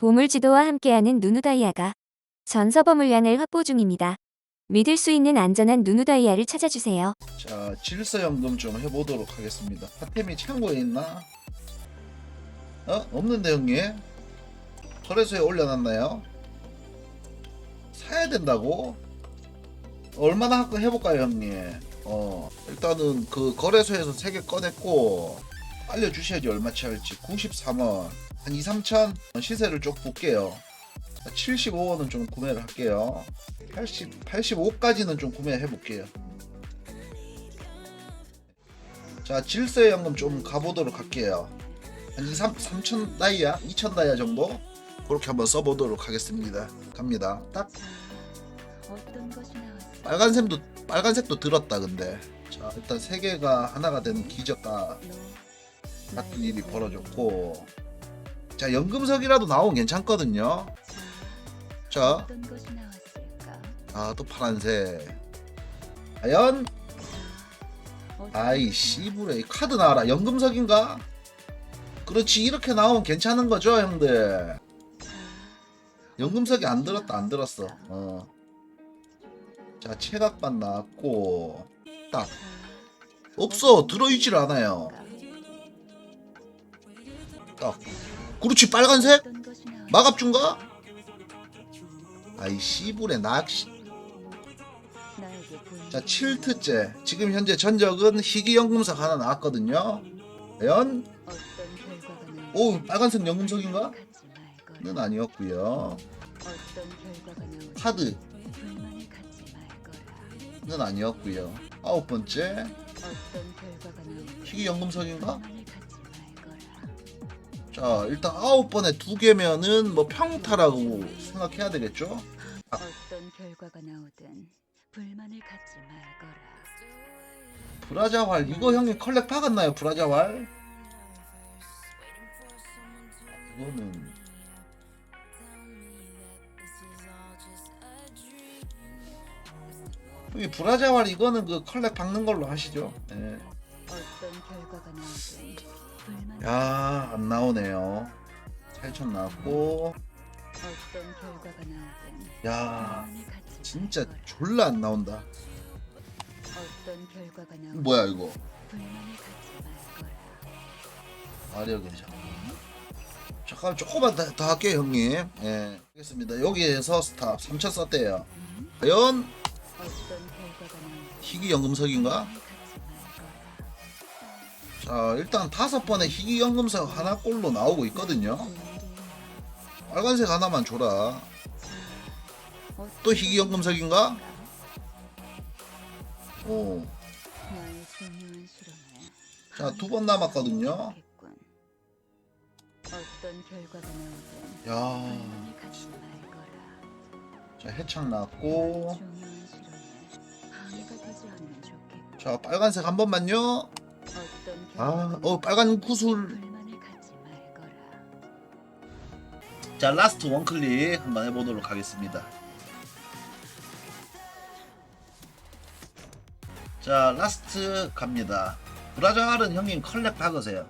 보물 지도와 함께하는 누누다이아가 전서버 물량을 확보 중입니다. 믿을 수 있는 안전한 누누다이아를 찾아주세요. 자, 질서연금 좀 해보도록 하겠습니다. 파템이 창고에 있나? 어? 없는데 형님? 거래소에 올려놨나요? 사야 된다고? 얼마나 해볼까요 형님? 어 일단은 그 거래소에서 3개 꺼냈고 알려주셔야지 얼마치 할지. 93원. 한 2, 3천 시세를 쭉 볼게요. 75원은 좀 구매를 할게요. 80, 85까지는 좀 구매해 볼게요. 자 질서의 연금 좀 가보도록 할게요. 한 2, 3, 3천 다이아 2천 다이아 정도? 그렇게 한번 써보도록 하겠습니다. 갑니다. 딱? 빨간색도 빨간색도 들었다 근데. 자 일단 세 개가 하나가 되는 기적과 같은 일이 벌어졌고. 자 연금석이라도 나오면 괜찮거든요. 자. 어떤 것이 나왔을까? 아 또 파란색. 과연? 어떤 아이 씨부레. 이 카드 나와라. 연금석인가? 그렇지. 이렇게 나오면 괜찮은 거죠 형들? 연금석이 안 들었다 안 들었어. 어. 자 체각반 나왔고. 딱. 없어. 들어있질 않아요 딱 그렇지 빨간색? 마갑준가 아이 씨부레 낚시 자 7트째 지금 현재 전적은 희귀 연금석 하나 나왔거든요 과연 오 빨간색 연금석인가? 는 나올지 카드. 는 아니었고요 아홉 번째 어떤 결과가 나올지 희귀 연금석인가? 자 일단 아홉 번에 두 개면은 뭐 평타라고 생각해야 되겠죠? 어떤 결과가 나오든 불만을 갖지 말거라. 브라자활 이거 형님 컬렉 박았나요 브라자활? 이거는. 이 브라자활 이거는 그 컬렉 박는 걸로 하시죠. 예. 어떤 결과가 나오든 야, 안 나오네요. 8천 나왔고, 어떤 결과가 나오든 야, 진짜. 졸라 안 나온다. 어떤 결과가 나오든 뭐야, 이거? 불만을 갖지 말거라. 아력이 잠깐. 잠깐 조금만 더, 더 할게요, 형님. 예. 알겠습니다. 여기에서 스탑 3천 썼대요. 과연 어떤 결과가 나오든 희귀 연금석인가? 자, 일단 다섯 번에 희귀 연금석 하나 꼴로 나오고 있거든요. 빨간색 하나만 줘라. 또 희귀 연금석인가? 오. 자, 두 번 남았거든요. 야. 자, 해창 나왔고. 자, 빨간색 한 번만요. 아, 어, 빨간 구슬. 자, 라스트 원 클릭 한번 해보도록 하겠습니다. 자, 라스트 갑니다. 브라자알은 형님 컬렉 박으세요.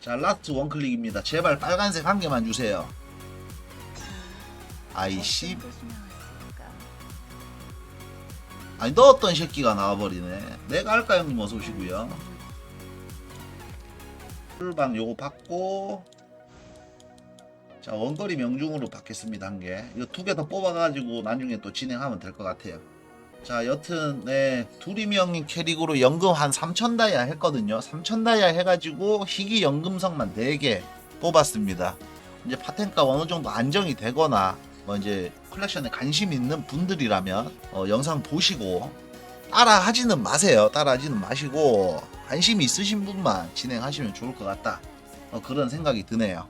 자, 라스트 원 클릭입니다. 제발 빨간색 한 개만 주세요. 아이씨? 아니 넣었던 새끼가 나와버리네. 내가 할까 형님 어서 오시고요. 풀방 요거 받고 자 원거리 명중으로 받겠습니다 한 개. 이거 두 개 더 뽑아가지고 나중에 또 진행하면 될 것 같아요. 자 여튼 네 형님 캐릭으로 연금 한 3천 다이아 했거든요. 3천 다이아 해가지고 희귀 연금석만 4개 뽑았습니다. 이제 파텐가 어느 정도 안정이 되거나 뭐 이제 컬렉션에 관심 있는 분들이라면 어, 영상 보시고 따라 하지는 마세요. 따라 하지는 마시고 관심 있으신 분만 진행하시면 좋을 것 같다. 어, 그런 생각이 드네요.